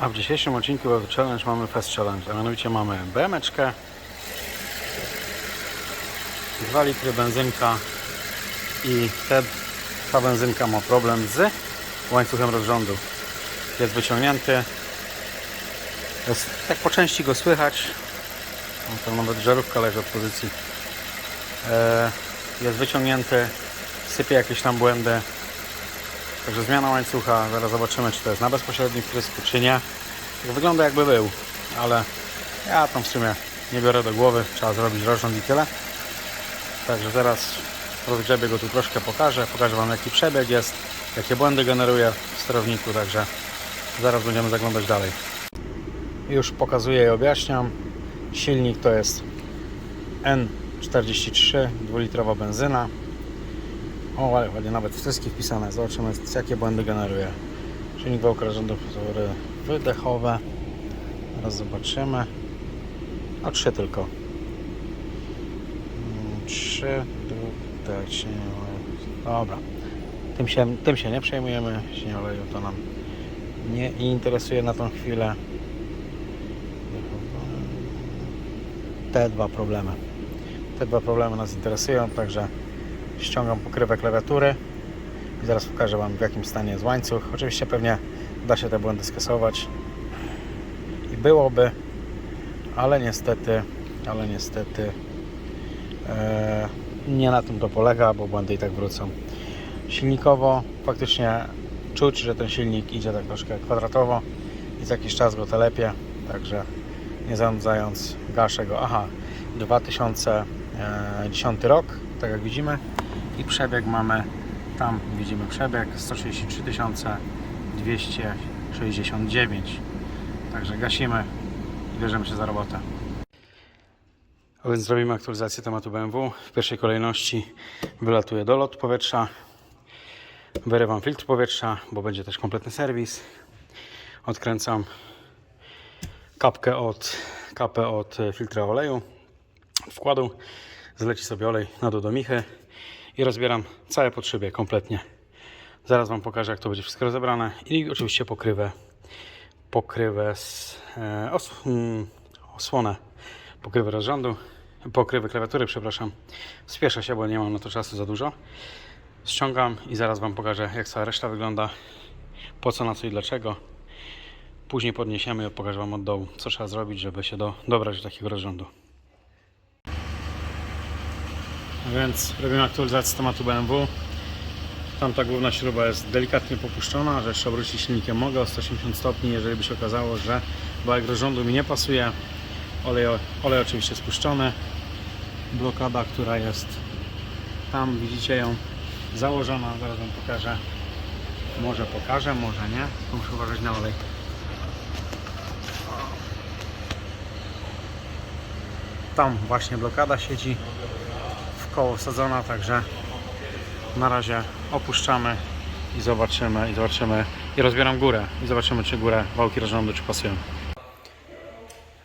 A w dzisiejszym odcinku Web Challenge mamy Fest Challenge, a mianowicie mamy BMeczkę, 2 litry benzynka i te, ta benzynka ma problem z łańcuchem rozrządu. Jest wyciągnięty, jest, tak po części go słychać, no to nawet żarówka leży od pozycji. E, jest wyciągnięty, sypie jakieś tam błędy, Także zmiana łańcucha, zaraz zobaczymy czy to jest na bezpośrednim wtrysku czy nie. Tak wygląda jakby był, ale ja tam w sumie nie biorę do głowy, trzeba zrobić rozrząd i tyle. Także zaraz rozgrzebię go tu troszkę pokażę, pokażę Wam jaki przebieg jest, jakie błędy generuje w sterowniku, także zaraz będziemy zaglądać dalej. Już pokazuję i objaśniam. Silnik to jest N43, 2-litrowa benzyna. O, ale ładnie nawet wszystkie wpisane. Zobaczymy, jakie błędy generuje. Silnik wałka rozrządowe wydechowe. Teraz zobaczymy. O, trzy tylko. Mm, Trzy. Tak się nie Dobra. Tym się, tym się nie przejmujemy. Się oleju to nam nie interesuje na tą chwilę. Te dwa problemy. Te dwa problemy nas interesują, także ściągam pokrywę klawiatury i zaraz pokażę Wam w jakim stanie jest łańcuch. Oczywiście pewnie da się te błędy skasować i byłoby, ale niestety, ale niestety e, nie na tym to polega, bo błędy i tak wrócą. Silnikowo faktycznie czuć, że ten silnik idzie tak troszkę kwadratowo i za jakiś czas go telepie, także nie zanudzając gaszę go. Aha, 2010 rok, tak jak widzimy i przebieg mamy tam widzimy przebieg 133 269 także gasimy i bierzemy się za robotę. A więc zrobimy aktualizację tematu BMW w pierwszej kolejności wylatuje dolot powietrza. Wyrywam filtr powietrza bo będzie też kompletny serwis. Odkręcam kapkę od kapę od filtra oleju wkładu. Zleci sobie olej na dół do michy i rozbieram całe podszybie kompletnie. Zaraz Wam pokażę jak to będzie wszystko rozebrane i oczywiście pokrywę pokrywę z e, os, mm, osłonę pokrywę rozrządu pokrywę klawiatury, przepraszam. Spieszę się, bo nie mam na to czasu za dużo. Ściągam i zaraz Wam pokażę jak cała reszta wygląda, po co, na co i dlaczego. Później podniesiemy i pokażę Wam od dołu, co trzeba zrobić, żeby się do, dobrać do takiego rozrządu. A więc robimy aktualizację tematu BMW. Tamta główna śruba jest delikatnie popuszczona, że jeszcze obrócić silnikiem mogę o 180 stopni, jeżeli by się okazało, że bajek rozrządu mi nie pasuje. Olej, olej oczywiście spuszczony. Blokada, która jest tam, widzicie ją założona, zaraz Wam pokażę. Może pokażę, może nie. Muszę uważać na olej. Tam właśnie blokada siedzi koło wsadzona, także na razie opuszczamy i zobaczymy, i zobaczymy, i rozbieram górę i zobaczymy, czy górę wałki rozrządu, czy pasują.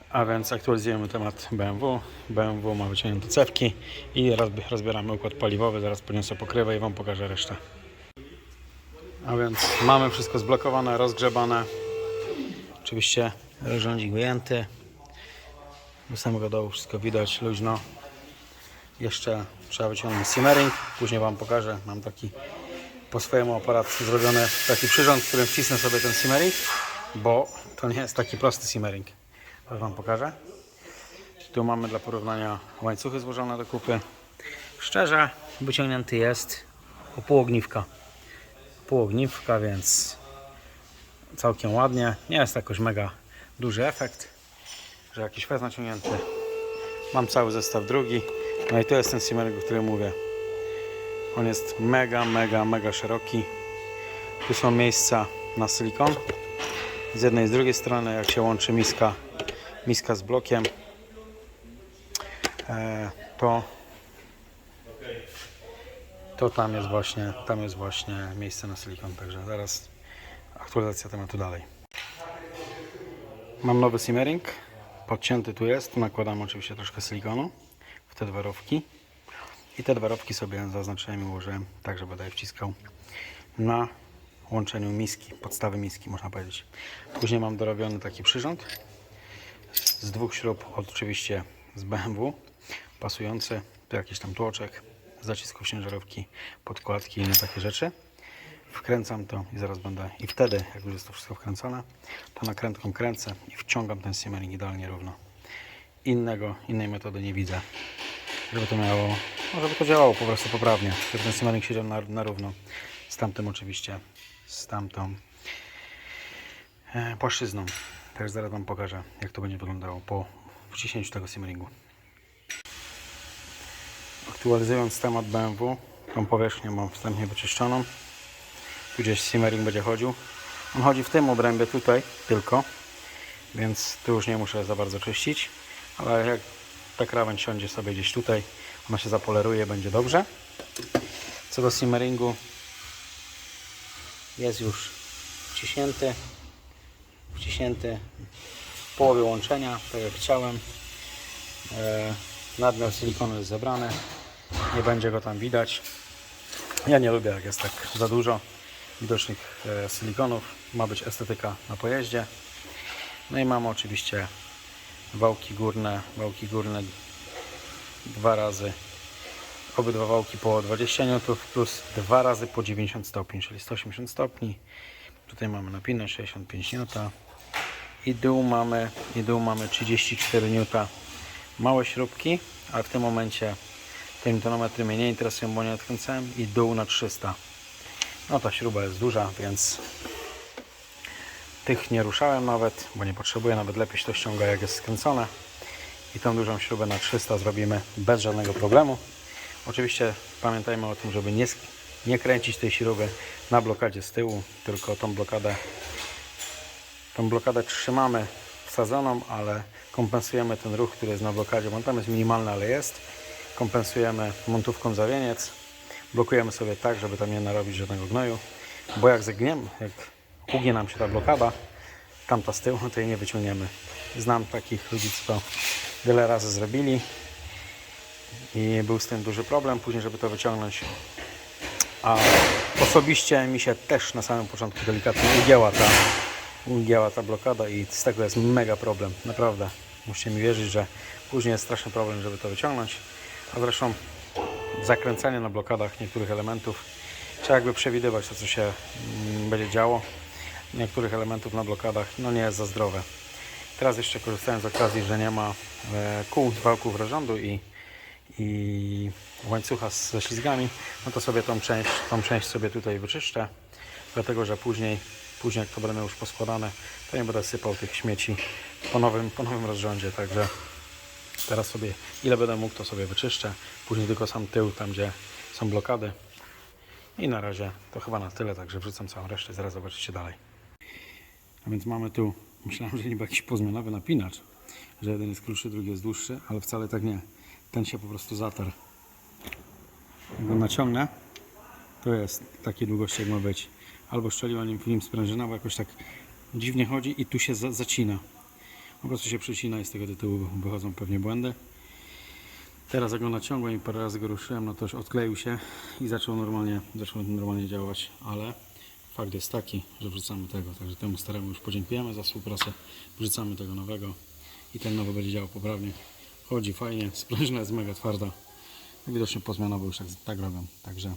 A więc aktualizujemy temat BMW. BMW ma wyciągnięte cewki i rozbi- rozbieramy układ paliwowy. Zaraz podniosę pokrywę i Wam pokażę resztę. A więc mamy wszystko zblokowane, rozgrzebane. Oczywiście rozrządzik wyjęty. Do samego dołu wszystko widać, luźno. Jeszcze trzeba wyciągnąć simmering. Później Wam pokażę. Mam taki po swojemu aparat zrobiony taki przyrząd, w którym wcisnę sobie ten simmering, bo to nie jest taki prosty simmering. Teraz Wam pokażę. Tu mamy dla porównania łańcuchy złożone do kupy. Szczerze, wyciągnięty jest o pół ogniwka. Pół ogniwka, więc całkiem ładnie. Nie jest jakoś mega duży efekt, że jakiś fez naciągnięty. Mam cały zestaw drugi. No i to jest ten simmering, o którym mówię. On jest mega, mega, mega szeroki. Tu są miejsca na silikon. Z jednej i z drugiej strony, jak się łączy miska, miska z blokiem, e, to, to tam jest właśnie, tam jest właśnie miejsce na silikon. Także zaraz aktualizacja tematu dalej. Mam nowy simmering. Podcięty tu jest. Tu nakładam oczywiście troszkę silikonu te dwa rowki. I te dwa rowki sobie zaznaczyłem i ułożyłem tak, że będę je wciskał na łączeniu miski, podstawy miski można powiedzieć. Później mam dorobiony taki przyrząd z dwóch śrub, oczywiście z BMW, pasujący, tu jakiś tam tłoczek, zacisków ciężarówki, podkładki i inne takie rzeczy. Wkręcam to i zaraz będę, i wtedy, jak już jest to wszystko wkręcone, to nakrętką kręcę i wciągam ten simmering idealnie równo. Innego, innej metody nie widzę, żeby to miało, żeby to działało po prostu poprawnie, żeby ten simmering siedział na, na równo. Z tamtym oczywiście, z tamtą e, płaszczyzną. Także zaraz Wam pokażę, jak to będzie wyglądało po wciśnięciu tego simmeringu. Aktualizując temat BMW, tą powierzchnię mam wstępnie wyczyszczoną. Tu gdzieś simmering będzie chodził. On chodzi w tym obrębie tutaj tylko, więc tu już nie muszę za bardzo czyścić. Ale jak ta krawędź siądzie sobie gdzieś tutaj, ona się zapoleruje, będzie dobrze. Co do simmeringu, jest już wciśnięty, wciśnięty w połowie łączenia, tak jak chciałem. E, nadmiar silikonu jest zebrany, nie będzie go tam widać. Ja nie lubię jak jest tak za dużo widocznych e, silikonów. Ma być estetyka na pojeździe. No i mamy oczywiście wałki górne, wałki górne dwa razy obydwa wałki po 20 N plus dwa razy po 90 stopni, czyli 180 stopni. Tutaj mamy napinę 65 N i dół mamy, i dół mamy 34 N. Małe śrubki, a w tym momencie te tonometry mnie nie interesują, bo nie odkręcałem i dół na 300. No ta śruba jest duża, więc tych nie ruszałem nawet, bo nie potrzebuję, nawet lepiej się to ściąga jak jest skręcone. I tą dużą śrubę na 300 zrobimy bez żadnego problemu. Oczywiście pamiętajmy o tym, żeby nie, nie kręcić tej śruby na blokadzie z tyłu, tylko tą blokadę, tą blokadę trzymamy wsadzoną, ale kompensujemy ten ruch, który jest na blokadzie, bo tam jest minimalny, ale jest. Kompensujemy montówką za wieniec. Blokujemy sobie tak, żeby tam nie narobić żadnego gnoju, bo jak zagniemy, jak ugnie nam się ta blokada, tamta z tyłu, to jej nie wyciągniemy. Znam takich ludzi, co to wiele razy zrobili i był z tym duży problem później, żeby to wyciągnąć. A osobiście mi się też na samym początku delikatnie ugięła ta, ugięła ta blokada i z tego jest mega problem, naprawdę. Musicie mi wierzyć, że później jest straszny problem, żeby to wyciągnąć. A zresztą zakręcanie na blokadach niektórych elementów trzeba jakby przewidywać to, co się mm, będzie działo. Niektórych elementów na blokadach no nie jest za zdrowe. Teraz jeszcze korzystając z okazji, że nie ma e, kół, wałków rozrządu i, i łańcucha ze ślizgami, no to sobie tą część, tą część sobie tutaj wyczyszczę, dlatego że później, później jak to miał już poskładane, to nie będę sypał tych śmieci po nowym, po nowym rozrządzie, także teraz sobie ile będę mógł, to sobie wyczyszczę, później tylko sam tył, tam gdzie są blokady i na razie to chyba na tyle, także wrzucam całą resztę, zaraz zobaczycie dalej. A więc mamy tu, myślałem, że niby jakiś pozmianowy napinacz, że jeden jest krótszy, drugi jest dłuższy, ale wcale tak nie. Ten się po prostu zatarł. Jak go naciągnę, to jest takiej długości jak ma być. Albo szczeliła nim film sprężyna, bo jakoś tak dziwnie chodzi i tu się za, zacina. Po prostu się przycina i z tego tytułu wychodzą pewnie błędy. Teraz jak go naciągłem i parę razy go ruszyłem, no to już odkleił się i zaczął normalnie, zaczął normalnie działać, ale fakt jest taki, że wrzucamy tego, także temu staremu już podziękujemy za współpracę, wrzucamy tego nowego i ten nowy będzie działał poprawnie. Chodzi fajnie, sprężyna jest mega twarda. Widocznie pozmianowo już tak, tak robią, także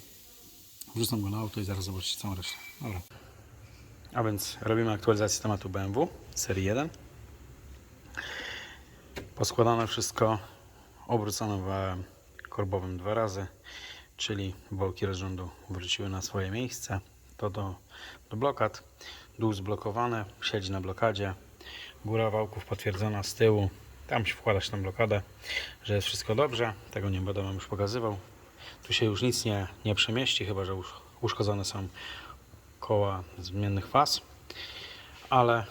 wrzucam go na auto i zaraz zobaczycie całą resztę. Dobra. A więc robimy aktualizację tematu BMW serii 1. Poskładane wszystko, obrócone wałem korbowym dwa razy, czyli bolki rozrządu wróciły na swoje miejsce. To do, do blokad. Dół zblokowany, siedzi na blokadzie. Góra wałków potwierdzona z tyłu. Tam się wkładać tą blokadę, że jest wszystko dobrze. Tego nie będę Wam już pokazywał. Tu się już nic nie, nie przemieści, chyba że już uszkodzone są koła zmiennych faz. Ale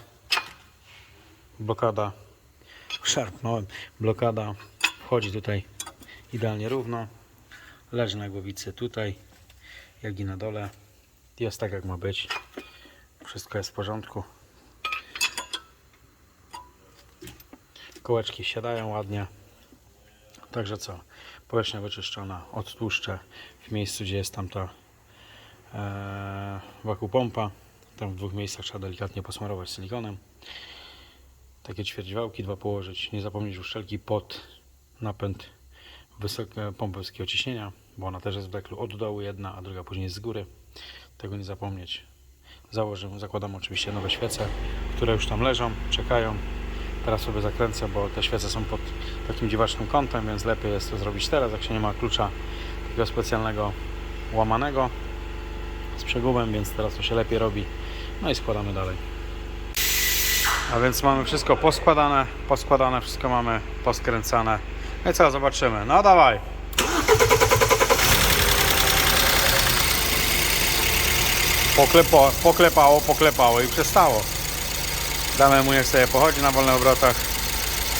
blokada szarpnąłem. Blokada wchodzi tutaj idealnie równo. Leży na głowicy tutaj, jak i na dole. Jest tak jak ma być. Wszystko jest w porządku. Kołeczki siadają ładnie. Także co? Powierzchnia wyczyszczona. Odtłuszczę w miejscu, gdzie jest tamta e, pompa. Tam w dwóch miejscach trzeba delikatnie posmarować silikonem. Takie ćwierćwałki dwa położyć. Nie zapomnieć uszczelki pod napęd wysokie, pompy wysokiego ciśnienia, bo ona też jest w deklu od dołu jedna, a druga później z góry. Tego nie zapomnieć. Założę, zakładam oczywiście nowe świece, które już tam leżą, czekają. Teraz sobie zakręcę, bo te świece są pod takim dziwacznym kątem, więc lepiej jest to zrobić teraz, jak się nie ma klucza takiego specjalnego łamanego z przegubem, więc teraz to się lepiej robi. No i składamy dalej. A więc mamy wszystko poskładane, poskładane, wszystko mamy poskręcane. No i co, zobaczymy. No dawaj. Poklepo, poklepało, poklepało i przestało. Damy mu niech sobie pochodzi na wolnych obrotach,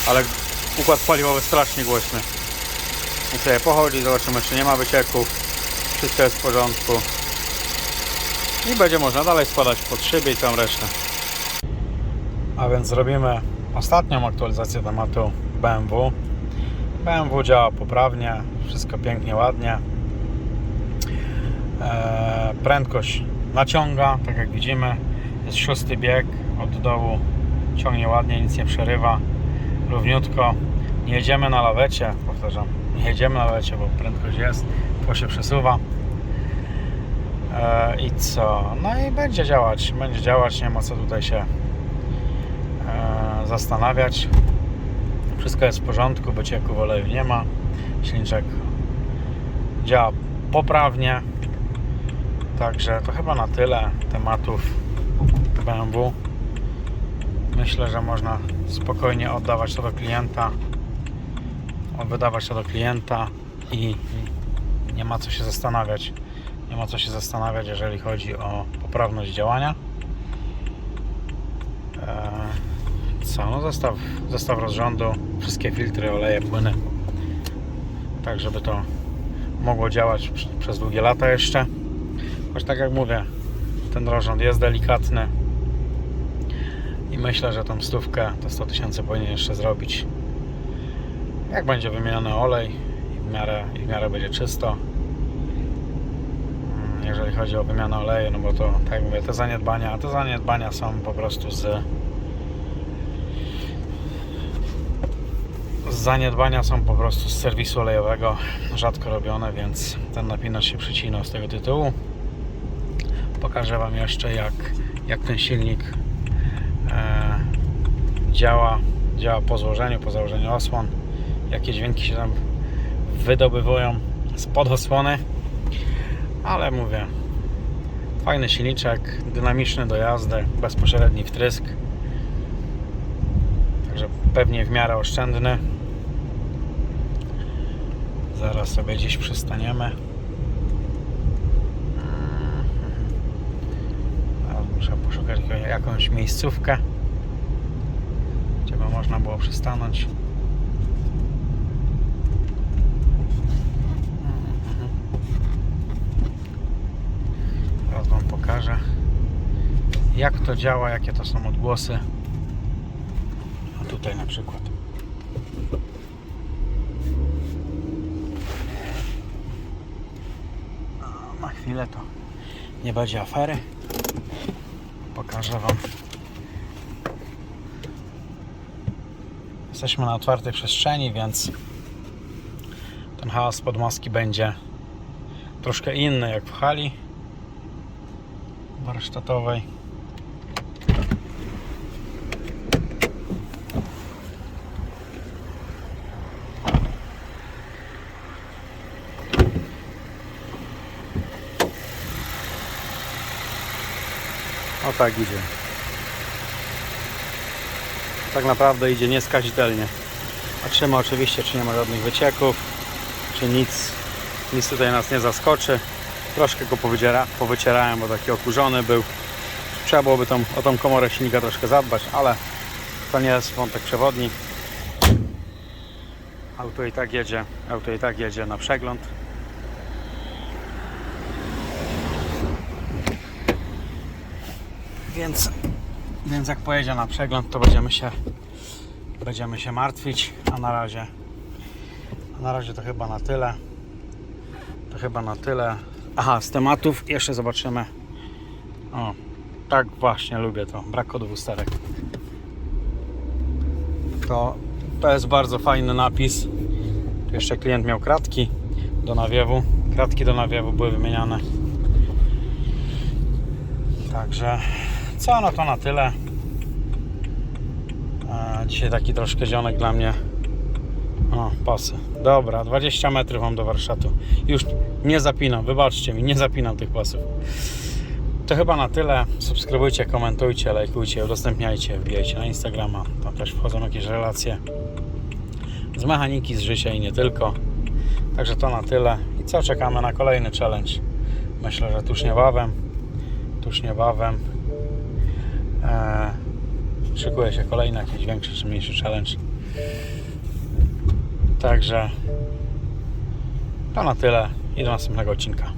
ale układ paliwowy strasznie głośny. Niech sobie pochodzi, zobaczymy czy nie ma wycieków. Wszystko jest w porządku. I będzie można dalej składać pod siebie i całą resztę. A więc zrobimy ostatnią aktualizację tematu BMW. BMW działa poprawnie, wszystko pięknie, ładnie. Eee, prędkość naciąga, tak jak widzimy. Jest szósty bieg od dołu, ciągnie ładnie, nic nie przerywa, równiutko. Nie jedziemy na lawecie, powtarzam, nie jedziemy na lawecie, bo prędkość jest, to się przesuwa. Eee, I co? No i będzie działać, będzie działać, nie ma co tutaj się eee, zastanawiać. Wszystko jest w porządku, wycieków oleju nie ma. Silniczek działa poprawnie. Także to chyba na tyle tematów BMW. Myślę, że można spokojnie oddawać to do klienta, wydawać to do klienta i nie ma co się zastanawiać. Nie ma co się zastanawiać, jeżeli chodzi o poprawność działania. Eee, co? No zestaw, zestaw rozrządu, wszystkie filtry, oleje, płyny. Tak, żeby to mogło działać przez długie lata jeszcze. Choć tak jak mówię, ten rozrząd jest delikatny i myślę, że tą stówkę, te 100 tysięcy powinien jeszcze zrobić. Jak będzie wymieniony olej i w miarę, i w miarę będzie czysto. Mm, Jeżeli chodzi o wymianę oleju, no bo to, tak jak mówię, te zaniedbania, te zaniedbania są po prostu z zaniedbania są po prostu z serwisu olejowego, rzadko robione, więc ten napinacz się przycinał z tego tytułu. Pokażę Wam jeszcze jak, jak ten silnik e, działa, działa po złożeniu, po założeniu osłon, jakie dźwięki się tam wydobywują spod osłony, ale mówię, fajny silniczek, dynamiczny do jazdy, bezpośredni wtrysk, także pewnie w miarę oszczędny. Zaraz sobie gdzieś przystaniemy. Teraz muszę poszukać jakiej- jakąś miejscówkę, gdzie by można było przystanąć. Teraz Wam pokażę, jak to działa, jakie to są odgłosy. A tutaj na przykład. Na chwilę to nie będzie afery. Pokażę Wam. Jesteśmy na otwartej przestrzeni, więc ten hałas pod maski będzie troszkę inny jak w hali warsztatowej. Tak idzie. Tak naprawdę idzie nieskazitelnie. Patrzymy oczywiście, czy nie ma żadnych wycieków, czy nic, nic tutaj nas nie zaskoczy. Troszkę go powyciera, powycierałem, bo taki okurzony był. Trzeba byłoby tą, o tą komorę silnika troszkę zadbać, ale to nie jest wątek przewodni. Auto i tak jedzie, auto i tak jedzie na przegląd. Więc, więc jak pojedzie na przegląd, to będziemy się będziemy się martwić, a na razie a na razie to chyba na tyle. To chyba na tyle. Aha, z tematów jeszcze zobaczymy. O, tak właśnie lubię to. Brak kodów usterek. To, to jest bardzo fajny napis. Tu jeszcze klient miał kratki do nawiewu. Kratki do nawiewu były wymieniane. Także co, no to na tyle. A, dzisiaj taki troszkę zionek dla mnie. O, pasy. Dobra, 20 metrów mam do warsztatu. Już nie zapinam, wybaczcie mi, nie zapinam tych pasów. To chyba na tyle. Subskrybujcie, komentujcie, lajkujcie, udostępniajcie, wbijajcie na Instagrama. Tam też wchodzą jakieś relacje z mechaniki, z życia i nie tylko. Także to na tyle. I co, czekamy na kolejny challenge. Myślę, że tuż niebawem. Tuż niebawem. Eee, szykuje się kolejny jakiś większy czy mniejszy challenge. Także to na tyle i do następnego odcinka.